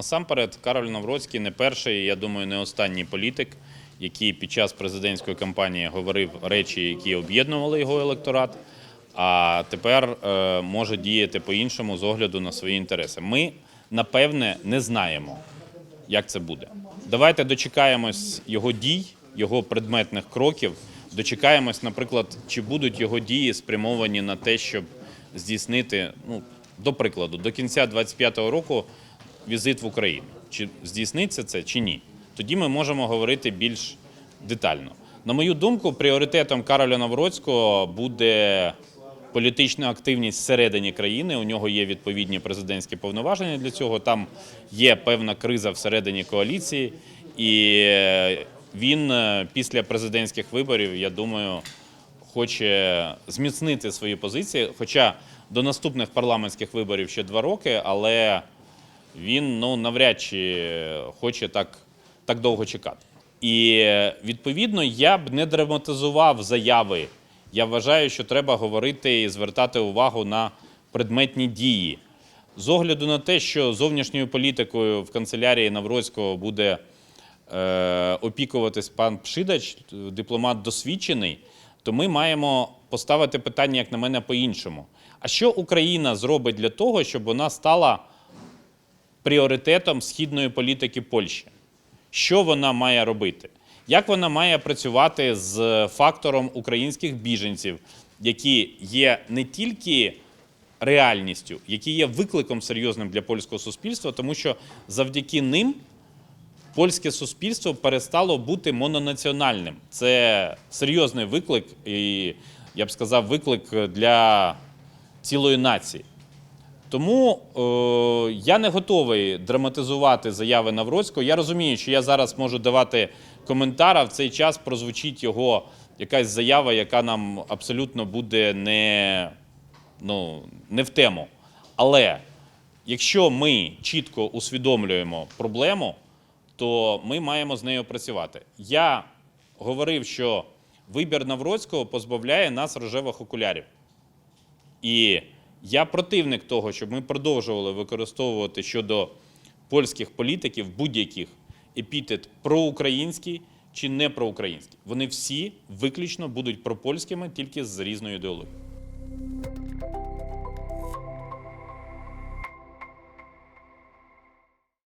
насамперед, Кароль Навроцький не перший, я думаю, не останній політик, який під час президентської кампанії говорив речі, які об'єднували його електорат, а тепер е, може діяти по-іншому з огляду на свої інтереси. Ми, напевне, не знаємо, як це буде. Давайте дочекаємось його дій, його предметних кроків. Дочекаємось, наприклад, чи будуть його дії спрямовані на те, щоб здійснити, ну, до прикладу, до кінця 2025 року візит в Україну. Чи здійсниться це, чи ні? Тоді ми можемо говорити більш детально. На мою думку, пріоритетом Кароля Навроцького буде політична активність всередині країни. У нього є відповідні президентські повноваження для цього. Там є певна криза всередині коаліції, і е, він е, після президентських виборів, я думаю, хоче зміцнити свої позиції. Хоча до наступних парламентських виборів ще два роки, але він ну навряд чи хоче так, так довго чекати. І е, відповідно я б не драматизував заяви. Я вважаю, що треба говорити і звертати увагу на предметні дії. З огляду на те, що зовнішньою політикою в канцелярії Навроцького буде е, опікуватись пан Пшидач, дипломат досвідчений, то ми маємо поставити питання, як на мене, по-іншому. А що Україна зробить для того, щоб вона стала пріоритетом східної політики Польщі? Що вона має робити? Як вона має працювати з фактором українських біженців, які є не тільки реальністю, які є викликом серйозним для польського суспільства, тому що завдяки ним польське суспільство перестало бути мононаціональним. Це серйозний виклик, і я б сказав, виклик для цілої нації. Тому е, я не готовий драматизувати заяви Навроцького. Я розумію, що я зараз можу давати коментар, а в цей час прозвучить його якась заява, яка нам абсолютно буде не, ну, не в тему. Але якщо ми чітко усвідомлюємо проблему, то ми маємо з нею працювати. Я говорив, що вибір Навроцького позбавляє нас рожевих окулярів. І я противник того, щоб ми продовжували використовувати щодо польських політиків будь-яких епітет проукраїнський чи не проукраїнський. Вони всі виключно будуть пропольськими, тільки з різною ідеологією.